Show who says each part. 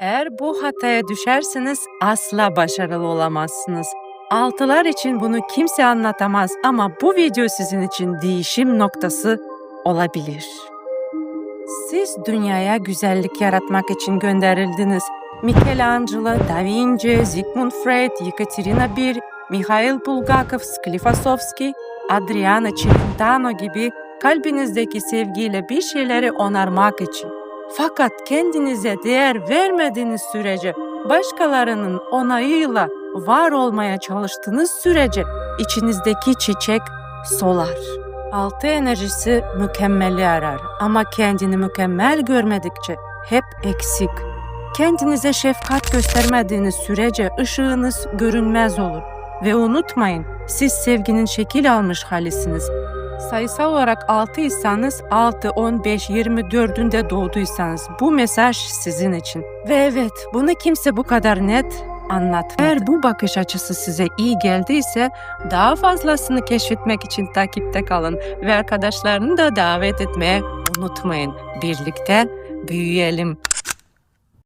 Speaker 1: Eğer bu hataya düşerseniz asla başarılı olamazsınız. Altılar için bunu kimse anlatamaz ama bu video sizin için değişim noktası olabilir. Siz dünyaya güzellik yaratmak için gönderildiniz. Michelangelo, Da Vinci, Sigmund Freud, Yekaterina I, Mikhail Bulgakov, Sklifosovski, Adriana Celentano gibi kalbinizdeki sevgiyle bir şeyleri onarmak için. Fakat kendinize değer vermediğiniz sürece, başkalarının onayıyla var olmaya çalıştığınız sürece içinizdeki çiçek solar. Altı enerjisi mükemmeli arar ama kendini mükemmel görmedikçe hep eksik. Kendinize şefkat göstermediğiniz sürece ışığınız görünmez olur. Ve unutmayın, siz sevginin şekil almış halisiniz. Sayısal olarak 6 iseniz 6, 15, 24'ünde doğduysanız bu mesaj sizin için. Ve evet bunu kimse bu kadar net anlatmadı. Eğer bu bakış açısı size iyi geldiyse daha fazlasını keşfetmek için takipte kalın ve arkadaşlarını da davet etmeye unutmayın. Birlikte büyüyelim.